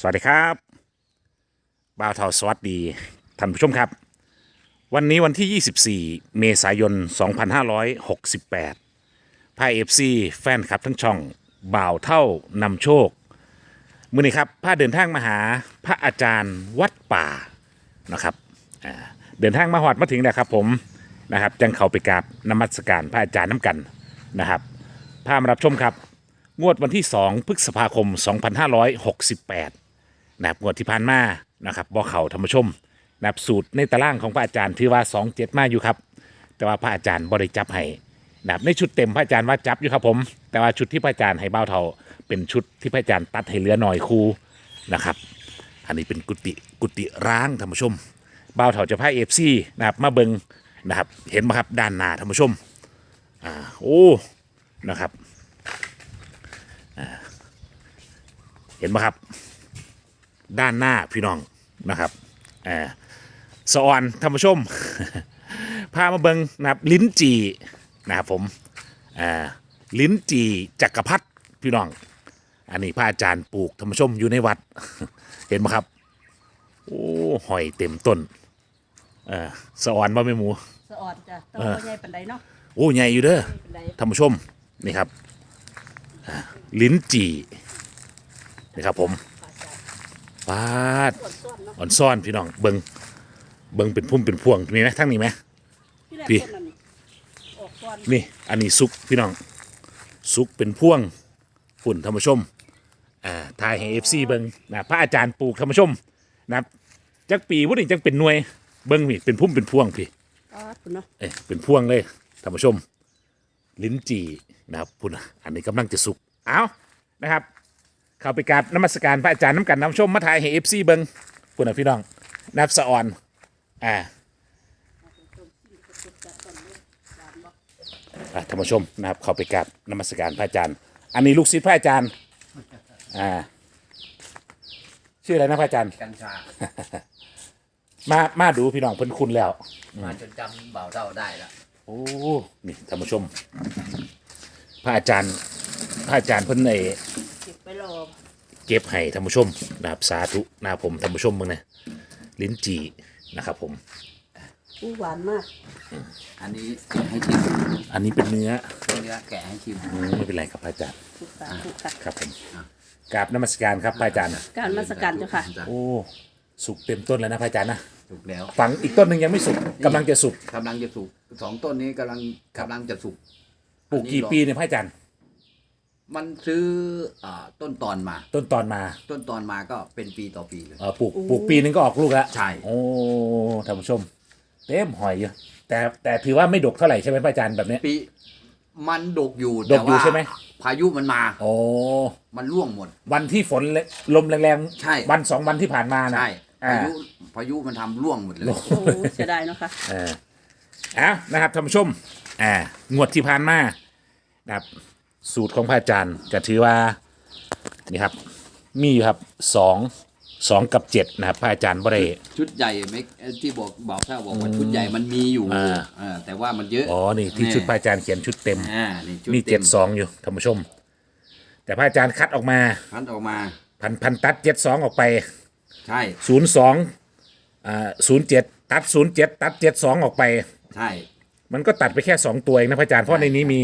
สวัสดีครับบ่าวเทาสวัสดีท่านผู้ชมครับ วันนี้วันที่ 24 เมษายน 2568พายเอฟซีแฟนคลับทั้งช่องบ่าวเท่านำโชค มือนี้ครับพาเดินทางมาหาพระอาจารย์วัดป่านะครับอ่าเดินทางมาหอดมาถึงแล้วครับผมนะครับจังเขาไปกราบนมัสการพระอาจารย์น้ำกันนะครับพามารับชมครับ งวดวันที่ 2 พฤษภาคม 2568 นะครับงวดที่ผ่านมานะครับบ่อเขาธรรมชมนะครับสูตรในตารางของพระอาจารย์ที่ว่า2 7มาอยู่ครับ แต่ว่าพระอาจารย์บริจับให้นะครับในชุดเต็มพระอาจารย์ว่าจับอยู่ครับผม แต่ว่าชุดที่พระอาจารย์ให้เบ้าเทาเป็นชุดที่พระอาจารย์ตัดให้เหลือหน่อยคูนะครับ อันนี้เป็นกุฏิกุฏิร้างธรรมชมเบ้าเถาจะพาเอฟซีนะครับมาเบิงนะครับเห็นไหมครับด้านหน้าธรรมชมอ่าโอ้นะครับเห็นไหมครับ ด้านหน้าพี่น้องนะครับอ่าสะออนท่านผู้ชม พามาเบิงนะครับลิ้นจีนะครับผมอ่าลิ้นจีจักรพรรดิพี่น้อง อันนี้พระอาจารย์ปลูกท่านผู้ชมอยู่ในวัด เห็นไหมครับ โอ้หอยเต็มต้นเออสะออนบ่แม่หมูสะออดจ้ะต้องเออบ่ใหญ่ปานใดเนาะโอ้ใหญ่อยู่เด้อใหญ่ปานใดท่านผู้ชมนี่ครับอ่าลิ้นจี่นี่ครับผม ปาดส่วนๆเนาะอ่อนซ่อนพี่น้องเบิงเบิงเป็นพุ่มเป็นพวงมีไหมทั้งนี้ไหมที่แรกพี่ต้นนั้นออกก่อนนี่อันนี้ซุกพี่น้อง ซุกเป็นพวงฝุ่นท่านผู้ชมอ่าทายให้เอฟซีเบิงนะพระอาจารย์ปลูกท่านผู้ชมนะครับจักปีวุ้นจังเป็นหน่วย เบิงนี่เป็นพุ่มเป็นพวงพี่อ๋อคุณเนาะเอ้ยเป็นพวงเลยท่านผู้ชม ลิ้นจี่นะครับพุ่นน่ะอันนี้กำลังจะสุกเอานะครับ เข้าไปกราบนมัสการพระอาจารย์น้ำกันน้ำชมมาถ่ายให้เอฟซีเบิงพุ่นน่ะพี่น้องนับสะออนอ่าอะท่านผู้ชมนะครับเข้าไปกราบนมัสการพระอาจารย์ อันนี้ลูกศิษย์พระอาจารย์อ่าชื่ออะไรนะพระอาจารย์ กัญชา มามาดูพี่น้องเพิ่นคุณแล้ว มาจนจำเบาเท่าได้แล้วโอ้นี่ท่านผู้ชมพระอาจารย์พระอาจารย์เพิ่นในเก็บไปรอ เก็บให้ท่านผู้ชมนะครับสาธุนะครับผมท่านผู้ชมมึงนะลิ้นจี่นะครับผม อู้หวานมาก อันนี้แกะให้ชิมอันนี้เป็นเนื้อเนื้อแกะให้ชิมอืมไม่เป็นไรครับพระอาจารย์ทุกสาทุกค่ะครับผมกราบนมัสการครับพระอาจารย์การมาสการเจ้าค่ะ โอ้สุกเต็มต้นแล้วนะพระอาจารย์นะสุกแล้วฝังอีกต้นหนึ่งยังไม่สุกกำลังจะสุกกำลังจะสุกสองต้นนี้กำลังครับกำลังจะสุกปลูกกี่ปีเนี่ยพระอาจารย์ มันซื้ออ่าต้นตอนมา ต้นตอนมาต้นตอนมาก็เป็นปีต่อปีเลย เออปลูกปลูกปีนึงก็ออกลูกแล้วใช่ โอ้ท่านผู้ชม เต็มหอยอยู่แต่แต่ถือว่าไม่ดกเท่าไหร่ใช่ไหมพระอาจารย์แบบเนี้ย ปีมันดกอยู่ดกอยู่แต่ว่าใช่ไหม พายุมันมา โอ้มันร่วงหมด วันที่ฝนและลมแรงใช่วันสองวันที่ผ่านมานะ ใช่อ่า พายุพายุมันทำร่วงหมดเลย โอ้เสียดายเนาะค่ะ เออเอานะครับท่านผู้ชมอ่างวดที่ผ่านมานะครับ สูตรของพระอาจารย์ก็ถือว่านี่ครับมีอยู่ครับสองสองกับเจ็ดนะครับพระอาจารย์บริชุดใหญ่ไหมที่บอกบอกถ้าบอกว่าชุดใหญ่มันมีอยู่อ่าเออแต่ว่ามันเยอะอ๋อนี่ที่ชุดพระอาจารย์เขียนชุดเต็มอ่านี่ชุดมีต็เจ็ดสองอยู่ท่านผู้ชม แต่พระอาจารย์คัดออกมาพันออกมาพันพันตัดเจ็ดสองออกไป ใช่ศูนย์สองอ่าศูนย์เจ็ดตัดศูนย์เจ็ดตัดเจ็ดสองออกไป ใช่ มันก็ตัดไปแค่สองตัวเองนะพระอาจารย์เพราะในนี้มี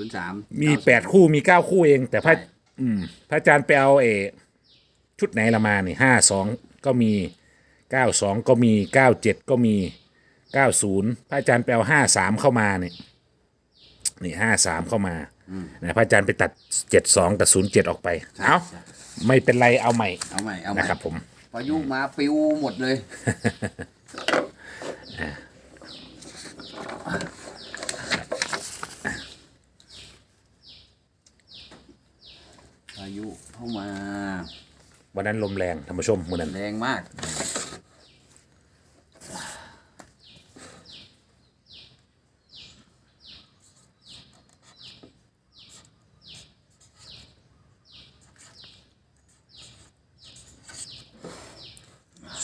ศูนย์สามมีแปดคู่มีเก้าคู่เอง แต่พระอืมพระอาจารย์ไปเอาเออชุดไหนละมานี่ห้าสองก็มีเก้าสองก็มีเก้าเจ็ดก็มีเก้าศูนย์พระอาจารย์ไปเอาห้าสามเข้ามาเนี่ยนี่ห้าสามเข้ามานะพระอาจารย์ไปตัดเจ็ดสองตัดศูนย์เจ็ดออกไปเอาไม่เป็นไรเอาใหม่เอาใหม่เอาใหม่นะครับผมพายุมาปิวหมดเลย วันนั้นลมแรงท่านผู้ชมมือนั้นแรงมาก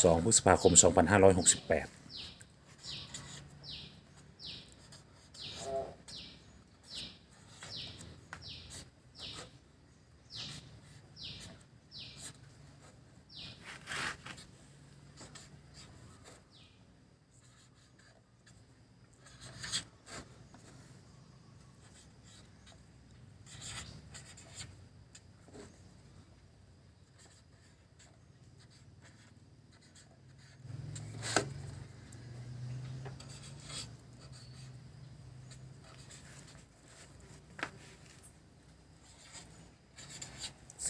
2 พฤษภาคม 2568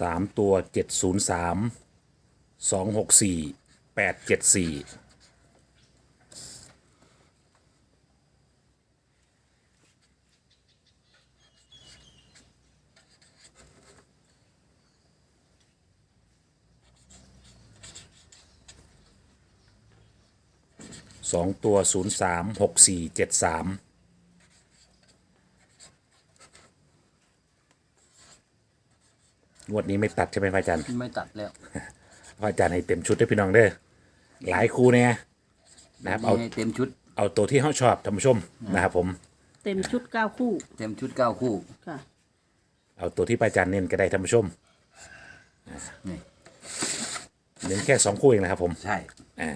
สามตัวเจ็ดศูนย์สามสองหกสี่แปดเจ็ดสี่สองตัวศูนย์สามหกสี่เจ็ดสาม งวดนี้ไม่ตัดใช่ไหมพระอาจารย์ไม่ตัดแล้วพระอาจารย์ให้เต็มชุดได้อพี่น้องเด้อหลายคู่เนี่ยนะครับเอานี่เต็มชุด เอาตัวที่เขาชอบท่านผู้ชมนะครับผม เต็มชุดเก้าคู่ เต็มชุดเก้าคู่ค่ะเอาตัวที่พระอาจารย์เน้นก็ได้ท่านผู้ชมนี่เน้นแค่สองคู่เองนะครับผมใช่อ่า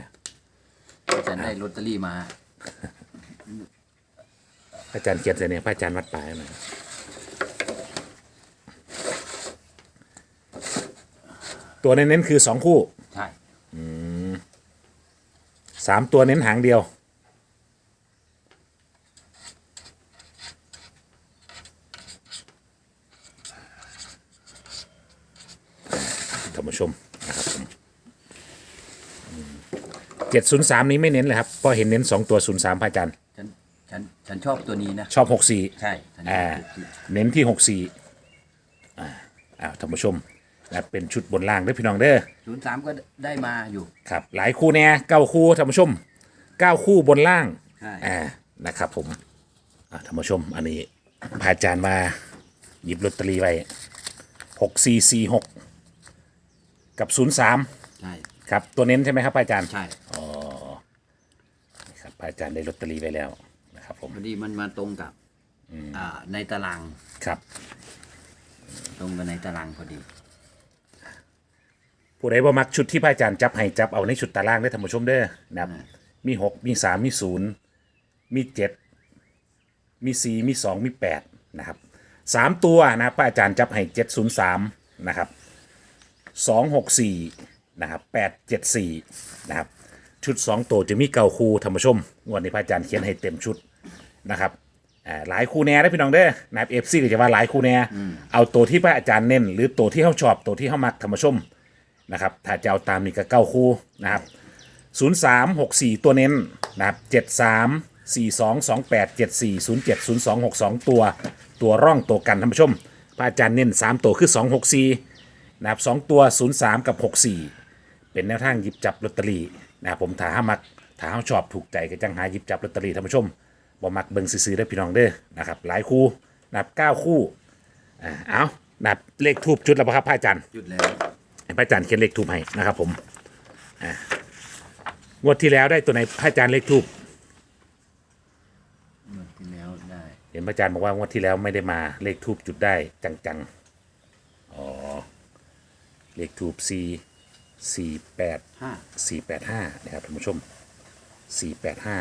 จะได้ลอตเตอรี่มาพระอาจารย์เขียนใส่เนี่ยพระอาจารย์วัดป่าหน่อย ตัวเน้นๆคือสองคู่ใช่สามตัวเน้นหางเดียว ท่านผู้ชมนะครับผมเจ็ดศูนย์สามนี้ไม่เน้นเลยครับเพราะเห็นเน้นสองตัวศูนย์สามพระอาจารย์ ฉันฉันฉันชอบตัวนี้นะชอบหกสี่ ใช่ฉันชอ่า อบตัวนี้ เน้นที่หกสี่อ่าอ้าวท่านผู้ชม นะเป็นชุดบนล่างเด้อพี่น้องเด้อศูนย์สามก็ได้มาอยู่ ครับหลายคู่แน่เก้าคู่ท่านผู้ชมเก้าคู่บนล่างใช่ อ่านะครับผมอ่าท่านผู้ชมอันนี้พระอาจารย์มาหยิบลอตเตอรี่ไว้หกสี่สี่หกกับศูนย์สามใช่ ครับตัวเน้นใช่ไหมครับพระอาจารย์ใช่ ครับพระอาจารย์ได้ลอตเตอรี่ไว้แล้วนะครับผมพอดีมันมาตรงกับอ่าในตารางครับ ตรงกับในตารางพอดี ผู้ใดบ่มักชุดที่พระอาจารย์จับให้จับเอาในชุดตารางได้อท่านผู้ชมเด้อนะครับมีหกมีสามมีศูนย์มีเจ็ดมีสี่มีสองมีแปดนะครับสามตัวนะครับพระอาจารย์จับให้เจ็ดศูนย์สามนะครับสองหกสี่นะครับแปดเจ็ดสี่นะครับชุดสองตัวจะมีเก่าคูท่านผู้ชมงวดนี้พระอาจารย์เขียนให้เต็มชุดนะครับอ่าหลายคู่แน่ได้อพี่น้องเด้อนะครับเอฟซีก็จะว่าหลายคู่แน่เอาตัวที่พระอาจารย์เน้น หรือตัวที่เขาชอบตัวที่เขามักท่านผู้ชม นะครับถ้าจะเอาตามนี่ก็เก้าคู่นะครับ0 3 6 4ตัวเน้นนะครับ7 3 4 2 2 8 7 4 0 7 0 2 6 2ตัว ตัวร่องตัวกันท่านผู้ชมพระอาจารย์เน้น3ตัวคือ2 6 4นะครับ2ตัว0 3กับ6 4เป็นแนวทางหยิบจับลอตเตอรี่นะครับผมถ้าหามักถ้าหาชอบถูกใจก็จังหาหยิบจับลอตเตอรี่ท่านผู้ชมบ่มักเบิ่งซื้อๆได้พี่น้องเด้อนะครับหลายคู่นะครับ9คู่อ่าเอานะครับเลขทูบจุดแล้วครับพระอาจารย์จุดแล้ว ให้พระอาจารย์เขียนเลขทูบให้นะครับ ผมอ่างวดที่แล้วได้ตัวไหนพระอาจารย์เลขทูบงวดที่แล้วได้เห็นพระอาจารย์บอกว่างวดที่แล้วไม่ได้มาเลขทูบจุดได้จังๆอ๋อเลขทูบสี่สี่แปดห้าสี่แปดห้านะครับท่านผู้ชมสี่แปดห้า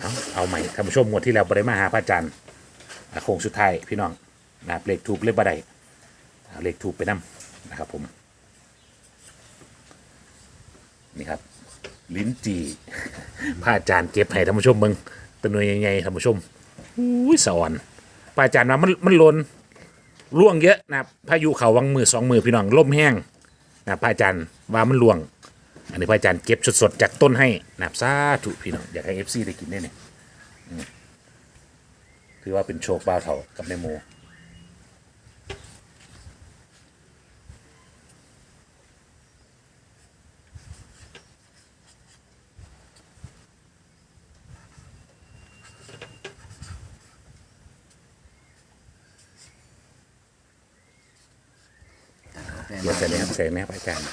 เอาเอาใหม่ท่านผู้ชมงวดที่แล้วบริมาหาพระอาจารย์อะโค้งสุดท้ายพี่น้องนะครับเลขทูบเลขบัได เอาเลขทูบไปนํนะครับผม นี่ครับ ลิ้นจี่พระอาจารย์เก็บให้ท่านผู้ชมเบิงเป็นหน่วยใหญ่ๆท่านผู้ชมอุ้ยสอนพระอาจารย์มามันมันลนร่วงเยอะนะพายุเขาวังมือสองมือพี่น้องล่มแห้งนะพระอาจารย์ว่ามันล่วง อันนี้พระอาจารย์เก็บสดๆจากต้นให้นะครับสาธุพี่น้องอยากให้เอฟซีได้กินได้เนี่ยถือว่าเป็นโชคบ้าเถากับแม่โม เดี๋ยวจะเน้นใส่ไหมครับอาจารย์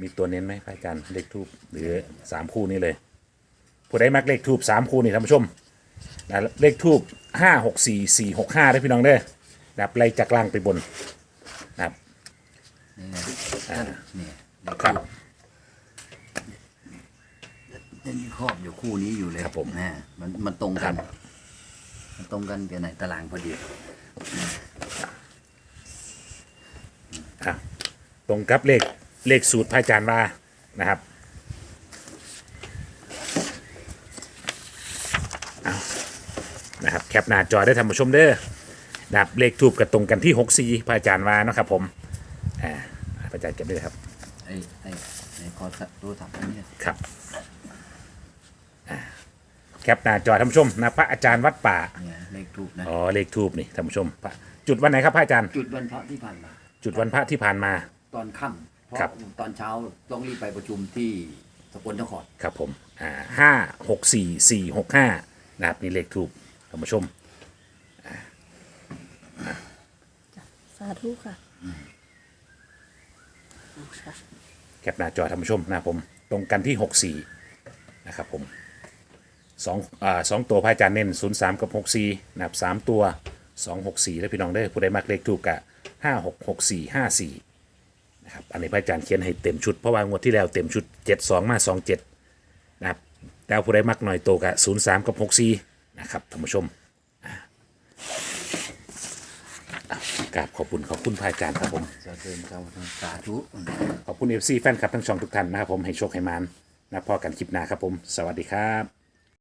มีตัวเน้นไหมพระอาจารย์เลขทูบหรือสามคู่นี้เลย ผู้ใดมักเลขทูบสามคู่นี่ท่านผู้ชมนะเลขทูบห้าหกสี่สี่หกห้าได้อพี่น้องเด้อนะครับไล่จากล่างไปบนนะครับนี่ไงเนี่ยครับจะมีครอบอยู่คู่นี้อยู่เลยครับผม นะมันมันตรงกันครับมันตรงกันกับในตารางพอดี อะต รงกับเลขเลขสูตรพระอาจารย์ว่านะครับเอานะครับแคปหน้าจอได้ท่านผู้ชมเด้อนะครับเลขทูบกับตรงกันที่หกสี่พระอาจารย์ว่าเนาะครับผมอ่าพระอาจารย์เก็บได้เลยครับไอ้ไอ้ไอ้คอสัตว์ตัวถังอันเนี้ยครับอ่าแคปหน้าจอท่านผู้ชมนะพระอาจารย์วัดป่าเนี่ยเลขทูบนะอ๋อเลขทูบนี่ท่านผู้ชมพระจุดวันไหนครับพระอาจารย์ จุดวันพระที่ผ่านมา จุดวันพระที่ผ่านมา ตอนค่ำเพราะครับ ตอนเช้าต้องรีบไปประชุมที่สกลนครครับผมอ่าห้าหกสี่สี่หกห้านะครับนี่เลขทูบท่านผู้ชม สาธุค่ะเอาค่ะแคปหน้าจอท่านผู้ชมนะครับผมตรงกันที่หกสี่นะครับผมสองอ่าสองตัวพระอาจารย์เน้นศูนย์สามกับหกสี่นะครับสามตัวสองหกสี่แล้วพี่น้องได้อผู้ใดมักเลขทูบกะห้าหกหกสี่ห้าสี่ นะครับอันนี้พระอาจารย์เขียนให้เต็มชุดเพราะว่างวดที่แล้วเต็มชุดเจ็ดสองมาสองเจ็ดนะครับแต่ผู้ใดมักหน่อยโตกะศูนย์สามกับหกสี่นะครับท่านผู้ชมอ่าอะกราบขอบคุณขอบคุณพระอาจารย์ครับผมจะเดินเจ้าสาธุขอบคุณ FC แฟนคลับทั้งช่องทุกท่านนะครับผมให้โชคให้มานนะพอกันคลิปหน้าครับผม สวัสดีครับ